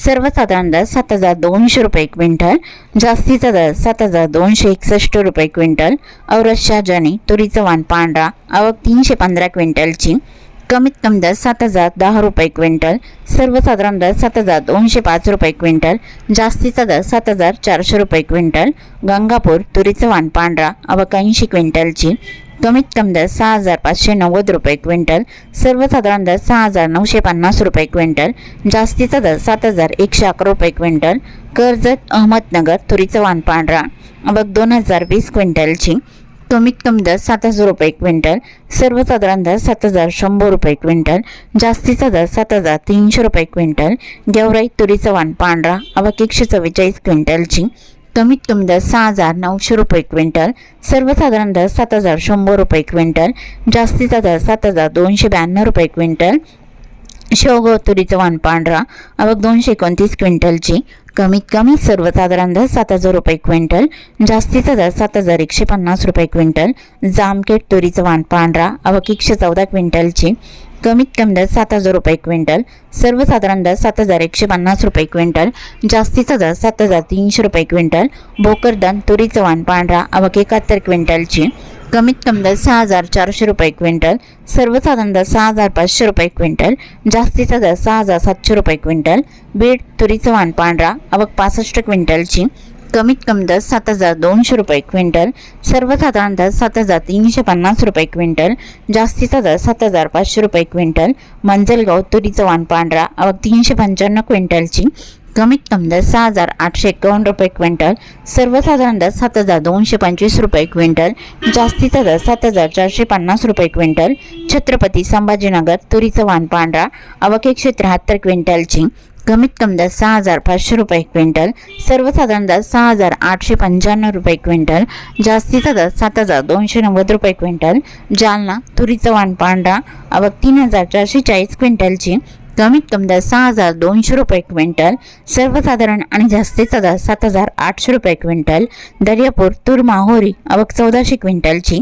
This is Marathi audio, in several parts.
सर्वसाधारण दर सात हजार दोनशे रुपये क्विंटल जास्तीचा दर सात हजार दोनशे एकसष्ट रुपये क्विंटल औरत शाहजानी तुरीचं वाण पांढरा आवक तीनशे पंधरा क्विंटलची कमीत कमी दर सात हजार दहा रुपये क्विंटल सर्वसाधारण दर सात हजार दोनशे पाच रुपये क्विंटल जास्तीचा दर सात हजार चारशे रुपये क्विंटल गंगापूर तुरीचं वाण पांढरा आवक ऐंशी क्विंटलची कमीत कमी दर सहा हजार पाचशे नव्वद रुपये क्विंटल सर्वसाधारण दर सहा हजार नऊशे पन्नास रुपये क्विंटल जास्तीचा दर सात हजार एकशे अकरा रुपये क्विंटल कर्जत अहमदनगर तुरीचं वाण पांढरा अबक दोन हजार वीस क्विंटलची कमीत कमी दर सात हजार रुपये क्विंटल सर्वसाधारण दर सात हजार शंभर रुपये क्विंटल जास्तीचा दर सात हजार तीनशे रुपये क्विंटल गेवराई तुरीचं वाण पांढरा अबक एकशे चव्वेचाळीस क्विंटलची कमीत कमी दर सहा हजार नऊशे रुपये क्विंटल सर्वसाधारण दर सात हजार शंभर रुपये क्विंटल जास्तीचा दर सात हजार दोनशे ब्याण्णव रुपये क्विंटल. शेवगाव तुरीचं वाण पांढरा अवघ दोनशे एकोणतीस क्विंटलची. कमीत कमी सर्वसाधारण दर सात हजार रुपये क्विंटल जास्तीचा दर सात हजार एकशे पन्नास रुपये क्विंटल. जामखेड तुरीचं वाण पांढरा आवक एकशे चौदा क्विंटलची. कमीत कमी दर सात हजार रुपये क्विंटल सर्वसाधारण दर सात हजार एकशे पन्नास रुपये क्विंटल जास्तीचा दर सात हजार तीनशे रुपये क्विंटल भोकरदन तुरीचं वाण पांढरा अवक एकाहत्तर क्विंटलची. कमीत कमी दर सहा हजार चारशे रुपये क्विंटल सर्वसाधारण दर सहा हजार पाचशे रुपये क्विंटल जास्तीचा दर सहा हजार सातशे रुपये क्विंटल बीड तुरीचं वाण पांढरा आवक पासष्ट क्विंटलची. कमीत कमी दर सात हजार दोनशे रुपये क्विंटल सर्वसाधारण दर सात हजार तीनशे पन्नास रुपये क्विंटल जास्तीचा दर सात हजार पाचशे रुपये क्विंटल मंजलगाव तुरीचं वाण पांढरा आवक तीनशे पंच्याण्णव क्विंटलची कमीत कमी दर सहा हजार आठशे एकावन्न रुपये क्विंटल सर्वसाधारण दर सात हजार दोनशे पंचवीस रुपये क्विंटल जास्तीचा दर सात हजार चारशे पन्नास रुपये क्विंटल छत्रपती संभाजीनगर तुरीचं वाण पांढरा आवक एकशे त्र्याहत्तर क्विंटलची कमीत कमी दर सहा हजार पाचशे रुपये क्विंटल सर्वसाधारण दर सहा हजार आठशे पंच्याण्णव रुपये क्विंटल जास्तीचा दर सात हजार दोनशे नव्वद रुपये क्विंटल जालना तुरीचं वाण पांढरा आवक तीन हजार चारशे चाळीस क्विंटलची कमीत कमी दर सहा हजार दोनशे रुपये क्विंटल सर्वसाधारण आणि जास्तीचा दर सात हजार आठशे रुपये क्विंटल दर्यापूर तूर माहोरी आवक चौदाशे क्विंटलची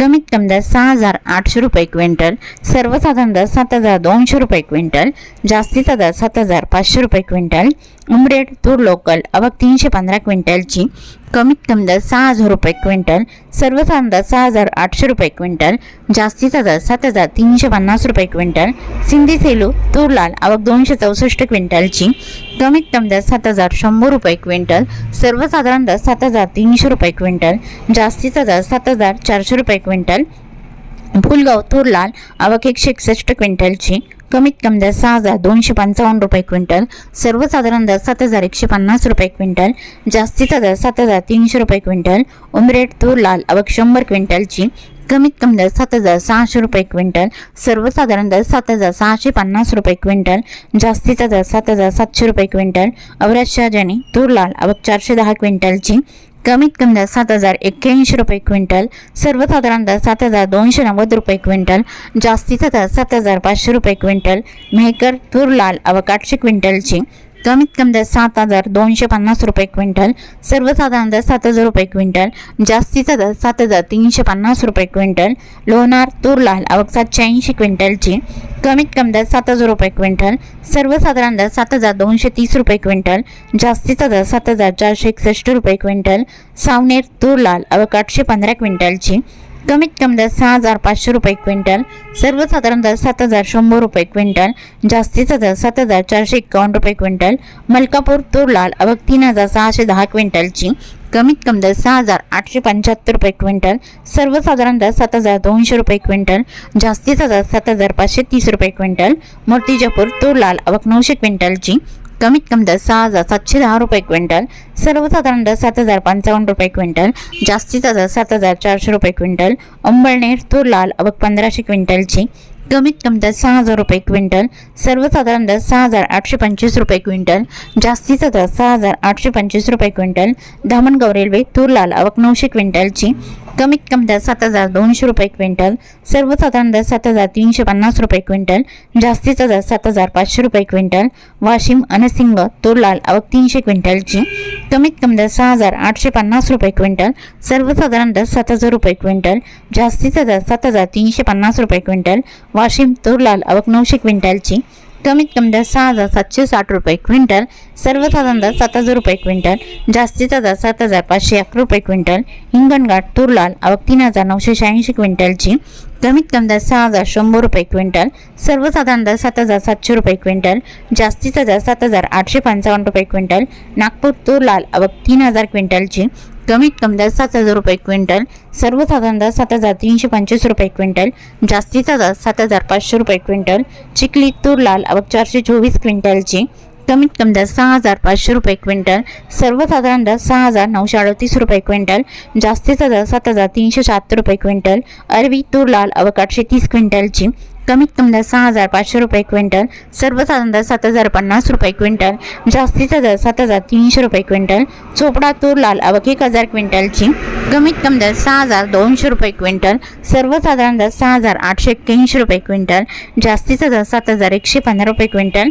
कमीत कमी दर सहा हजार आठशे रुपये क्विंटल सर्वसाधारण दर सात हजार दोनशे रुपये क्विंटल जास्तीचा दर सात हजार पाचशे रुपये क्विंटल उमरेड तूर लोकल अवघ तीनशे पंधरा क्विंटलची कमीत कमी दर सहा हजार रुपये क्विंटल सर्वसाधारण दर सहा हजार आठशे रुपये क्विंटल जास्तीचा दर सात हजार तीनशे पन्नास रुपये क्विंटल सिंधी सेलू तूर लाल अवघ दोनशे चौसष्ट क्विंटलची कमीत कमी दर सात हजार शंभर रुपये क्विंटल सर्वसाधारण दर सात हजार तीनशे रुपये क्विंटल जास्तीचा दर सात हजार चारशे रुपये क्विंटल फुलगाव थोरलाल लाल आवक एकशे एकसष्ट क्विंटलची कमीत कमी दर सहा हजार दोनशे पंचावन्न रुपये क्विंटल सर्वसाधारण दर सात हजार एकशे पन्नास रुपये क्विंटल जास्तीचा दर सात हजार तीनशे रुपये क्विंटल उमरेड तूर लाल आवक शंभर क्विंटलची कमीत कमी दर सात हजार सहाशे रुपये क्विंटल सर्वसाधारण दर सात हजार सहाशे पन्नास रुपये क्विंटल जास्तीचा दर सात हजार सातशे रुपये क्विंटल अवराज शहाजानी तूर लाल आवक चारशे दहा क्विंटलची कमीत कमी दर सात हजार एक्क्याऐंशी रुपये क्विंटल सर्वसाधारण दर सात हजार दोनशे नव्वद रुपये क्विंटल जास्तीचा दर सात हजार पाचशे रुपये क्विंटल मेहकर तूर लाल आवक आठशे क्विंटलची कमीत कमी दर सात हजार दोनशे पन्नास रुपये क्विंटल सर्वसाधारण दर सात हजार रुपये क्विंटल जास्तीचा दर सात हजार तीनशे पन्नास रुपये क्विंटल लोणार तूर लाल आवक सातशे ऐंशी क्विंटलची कमीत कमी दर सात हजार रुपये क्विंटल सर्वसाधारण दर सात हजार दोनशे तीस रुपये क्विंटल जास्तीचा दर सात हजार चारशे एकसष्ट रुपये क्विंटल सावनेर तूर लाल आवक आठशे पंधरा क्विंटलची कमीत कमी दर सहा हजार पाचशे रुपये क्विंटल सर्वसाधारण दर सात हजार शंभर रुपये क्विंटल जास्तीचा दर सात हजार चारशे एकावन्न रुपये क्विंटल मलकापूर तूर लाल तीन हजार सहाशे दहा क्विंटलची कमीत कमी दर सहा हजार आठशे पंच्याहत्तर रुपये क्विंटल सर्वसाधारण दर सात हजार दोनशे रुपये क्विंटल जास्तीचा दर सात हजार पाचशे तीस रुपये क्विंटल मूर्तिजापूर तूर लाल नऊशे क्विंटलची कमीत कमी दर सहा हजार सातशे दहा रुपये क्विंटल सर्वसाधारण दर सात हजार पंचावन्न रुपये क्विंटल जास्तीचा दर सात हजार चारशे रुपये क्विंटल अंबळनेर तूर लाल आवक पंधराशे क्विंटलची कमीत कमी दर सहा हजार रुपये क्विंटल सर्वसाधारण दर सहा हजार आठशे पंचवीस रुपये क्विंटल जास्तीचा दर सहा हजार आठशे पंचवीस रुपये क्विंटल धामणगाव रेल्वे तूर लाल आवक नऊशे क्विंटलची कमीत कमी दर सात हजार दोनशे रुपये क्विंटल सर्वसाधारण दर सात हजार तीनशे पन्नास रुपये क्विंटल जास्तीचा दर सात हजार पाचशे रुपये क्विंटल वाशिम अनसिंग तोरलाल आवक तीनशे क्विंटलची कमीत कमी दर सहा हजार आठशे पन्नास रुपये क्विंटल सर्वसाधारण दर सात हजार रुपये क्विंटल जास्तीचा दर सात हजार तीनशे पन्नास रुपये क्विंटल वाशिम तोरलाल आवक नऊशे क्विंटलची कमीत कमी दर सहा हजार सातशे साठ रुपये क्विंटल सर्वसाधारण दर सात हजार रुपये क्विंटल जास्तीचा दर सात हजार पाचशे अकरा रुपये क्विंटल हिंगणघाट तुरलाल आवक तीन हजार नऊशे शहाऐंशी क्विंटलची कमीत कमी दर सहा हजार शंभर रुपये क्विंटल सर्वसाधारण दर सात हजार सातशे रुपये क्विंटल जास्तीचा दर सात हजार आठशे पंचावन्न रुपये क्विंटल नागपूर तूर लाल अवक तीन हजार क्विंटलची कमीत कमी दर सात हजार रुपये क्विंटल सर्वसाधारण दर सात हजार तीनशे पंचवीस रुपये क्विंटल जास्तीचा दर सात हजार पाचशे रुपये क्विंटल चिखली तूर लाल अवक चारशे चोवीस क्विंटलची कमीत कमी दर सहा हजार पाचशे रुपये क्विंटल सर्वसाधारण दर सहा हजार नऊशे अडतीस रुपये क्विंटल जास्तीचा दर सात हजार तीनशे शहात्तर रुपये क्विंटल अरवी तूर लाल आवक आठशे तीस क्विंटलची कमीत कमी दर सहा हजार पाचशे रुपये क्विंटल सर्वसाधारण दर सात हजार पन्नास रुपये क्विंटल जास्तीचा दर सात हजार तीनशे रुपये क्विंटल चोपडा तूर लाल अवक एक हजार क्विंटलची कमीत कमी दर सहा हजार दोनशे रुपये क्विंटल सर्वसाधारण दर सहा हजार आठशे एक्क्याऐंशी रुपये क्विंटल जास्तीचा दर सात हजार एकशे पंधरा रुपये क्विंटल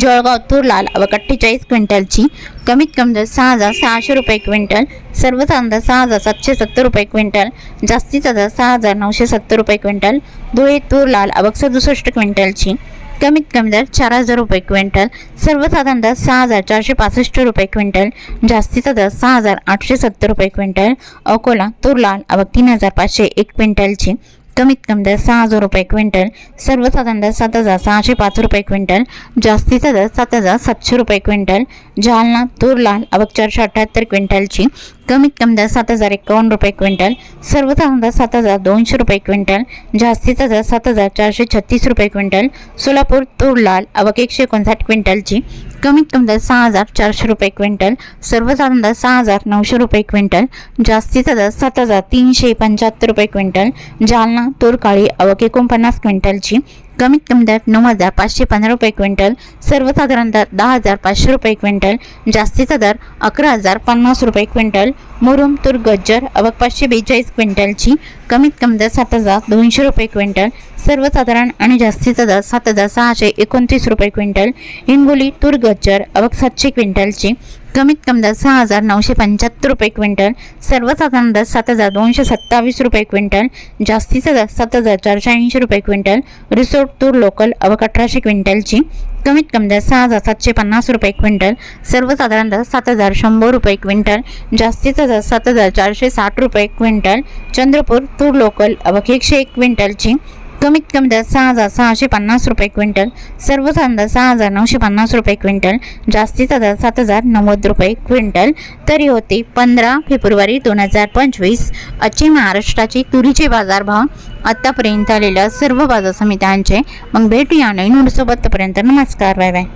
जळगाव तूर लाल आवक अठ्ठेचाळीस क्विंटलची कमीत कमी दर सहा हजार सहाशे रुपये क्विंटल सर्वसाधारण दर सहा हजार सातशे सत्तर रुपये क्विंटल जास्तीचा दर सहा हजार नऊशे सत्तर रुपये क्विंटल धुळे तूर लाल अवक सदुसष्ट क्विंटलची कमीत कमी दर चार हजार रुपये क्विंटल सर्वसाधारण दर सहा हजार चारशे पासष्ट रुपये क्विंटल जास्तीचा दर सहा हजार आठशे सत्तर रुपये क्विंटल अकोला तूर लाल अवक तीन हजार पाचशे एक क्विंटलची कमीत कमी दर सहा हजार रुपये क्विंटल सर्वसाधारण दर सात हजार सहाशे पाच रुपये क्विंटल जास्तीचा दर सात हजार सातशे रुपये क्विंटल जालना तूर लाल आवक चारशे अठ्ठ्याहत्तर क्विंटलची कमीत कमी दर सात हजार एकावन्न रुपये क्विंटल सर्वसाधारण दर सात हजार दोनशे रुपये क्विंटल जास्तीचा दर सात हजार चारशे छत्तीस रुपये क्विंटल सोलापूर तूर लाल आवक एकशे एकोणसाठ क्विंटलची कमीत कमी दर सहा हजार चारशे रुपये क्विंटल सर्वसाधारण दर सहा हजार नऊशे रुपये क्विंटल जास्तीचा दर सात हजार तीनशे पंच्याहत्तर रुपये क्विंटल जालना तूर काळी एकोणपन्नास क्विंटलची कमीत कमी दर नऊ हजार पाचशे पंधरा रुपये क्विंटल सर्वसाधारण दर दहा हजार पाचशे रुपये क्विंटल जास्तीचा दर अकरा हजार पन्नास रुपये क्विंटल मुरुम तूर गज्जर आवक पाचशे बेचाळीस क्विंटलची कमीत कमी दर सात हजार दोनशे रुपये क्विंटल सर्वसाधारण आणि जास्तीचा दर सात हजार सहाशे एकोणतीस रुपये क्विंटल हिंगोली तूर गज्जर आवक सातशे क्विंटलची कमीत कमी दर सहा हजार नऊशे पंच्याहत्तर रुपये क्विंटल सर्वसाधारण दर सात हजार दोनशे सत्तावीस रुपये क्विंटल जास्तीचा दर सात हजार चारशे ऐंशी रुपये क्विंटल रिसोर्ट तूर लोकल अवक अठराशे क्विंटलची कमीत कमी दर सहा हजार सातशे पन्नास रुपये क्विंटल सर्वसाधारण दर सात हजार शंभर रुपये क्विंटल जास्तीचा दर सात हजार चारशे साठ रुपये क्विंटल चंद्रपूर तूर लोकल आवक एकशे एक क्विंटलची कमीत कमी दर सहा हजार सहाशे पन्नास रुपये क्विंटल सर्वसाधारण दर सहा हजार नऊशे पन्नास रुपये क्विंटल जास्तीचा दर सात हजार नव्वद रुपये क्विंटल. तरी होते पंधरा फेब्रुवारी दोन हजार पंचवीस. आजचे महाराष्ट्राचे तुरीचे बाजारभाव आत्तापर्यंत आलेल्या सर्व बाजार समित्यांचे. मग भेटूया नवीन सोबतपर्यंत नमस्कार बाय बाय.